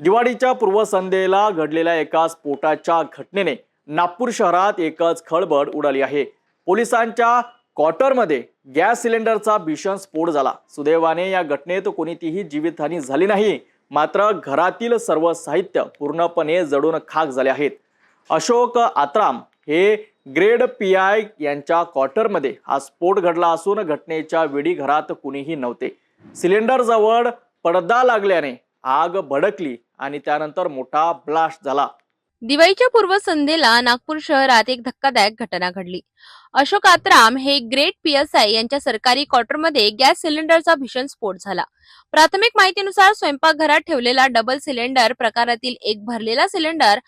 दिवाळीच्या पूर्वसंध्येला घडलेल्या एका स्फोटाच्या घटनेने नागपूर शहरात एकच खळबळ उडाली आहे. पोलिसांच्या क्वार्टरमध्ये गॅस सिलेंडरचा भीषण स्फोट झाला. सुदैवाने या घटनेत कोणतीही जीवितहानी झाली नाही. मात्र घरातील सर्व साहित्य पूर्णपणे जडून खाक झाले आहेत. अशोक आत्राम हे ग्रेड पी आय यांच्या क्वार्टरमध्ये हा स्फोट घडला असून घटनेच्या वेळी घरात कुणीही नव्हते. सिलेंडरजवळ पडदा लागल्याने आग भडकली आणि त्यानंतर मोठा ब्लास्ट झाला. दिवाळीच्या पूर्वसंध्येला नागपूर शहरात एक धक्कादायक घटना घडली. अशोक आत्राम हे ग्रेट पीएसआय यांच्या सरकारी क्वार्टरमध्ये गॅस सिलेंडरचा भीषण स्फोट झाला. प्राथमिक माहितीनुसार स्वयंपाकघरात ठेवलेला डबल सिलेंडर प्रकारातील एक भरलेला सिलेंडर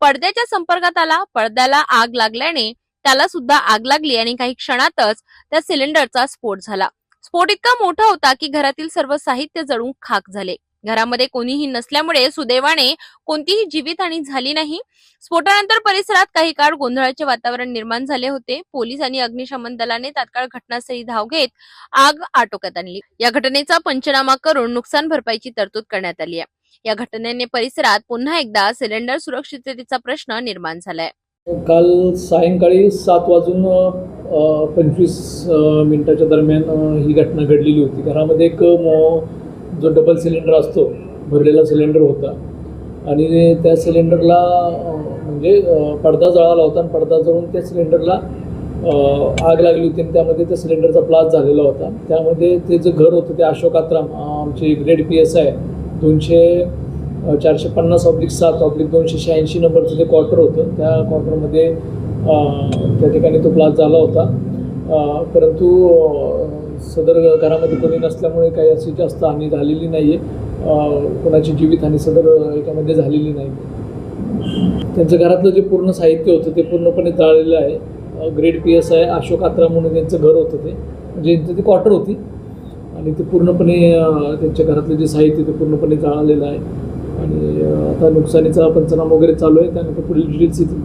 पडद्याच्या संपर्कात आला. पडद्याला आग लागल्याने त्याला सुद्धा आग लागली आणि काही क्षणातच त्या सिलेंडरचा स्फोट झाला. स्फोट इतका मोठा होता की घरातील सर्व साहित्य जळून खाक झाले. घरामध्ये कोणीही नसल्यामुळे सुदैवाने कोणतीही जीवितहानी झाली नाही. स्फोटानंतर परिसरात काही काळ गोंधळाचे वातावरण निर्माण झाले होते. पोलीस आणि अग्निशमन दलाने तात्काळ घटनास्थळी धाव घेत आग आटोक्यात आणली. या घटनेचा पंचनामा करून नुकसान भरपाईची तरतूद करण्यात आली आहे. या घटनेने परिसरात पुन्हा एकदा सिलेंडर सुरक्षिततेचा प्रश्न निर्माण झालाय. काल सायंकाळी सात वाजून पंचवीस मिनिटाच्या दरम्यान ही घटना घडलेली होती. घरामध्ये एक जो डबल सिलेंडर असतो भरलेला सिलेंडर होता. आणि त्या सिलेंडरला म्हणजे पडदा जळाला होता आणि पडदा जळून त्या सिलेंडरला आग लागली होती आणि त्यामध्ये त्या सिलेंडरचा ब्लास्ट झालेला होता. त्यामध्ये ते जे घर होतं ते अशोक आत्राम आमचे ग्रेड पी एस आय दोनशे चारशे पन्नास ऑब्लिक सात ऑब्लिक दोनशे शहाऐंशी नंबरचं जे क्वार्टर होतं त्या क्वार्टरमध्ये त्या ठिकाणी तो ब्लास्ट झाला होता. परंतु सदर घरामध्ये कोणी नसल्यामुळे काही अशी जास्त हानी झालेली नाही आहे कोणाची जीवितहानी सदर याच्यामध्ये झालेली नाही. त्यांचं घरातलं जे पूर्ण साहित्य होतं ते पूर्णपणे जाळलेलं आहे. Grade P S I Ashok Atra म्हणून त्यांचं घर होतं ते. म्हणजे त्यांचं ती क्वार्टर होती. आणि ते पूर्णपणे त्यांच्या घरातलं जे साहित्य ते पूर्णपणे जाळलेलं आहे. आणि आता नुकसानीचा पंचनामा वगैरे चालू आहे. त्यानंतर पुढील डिटेल्स येतील.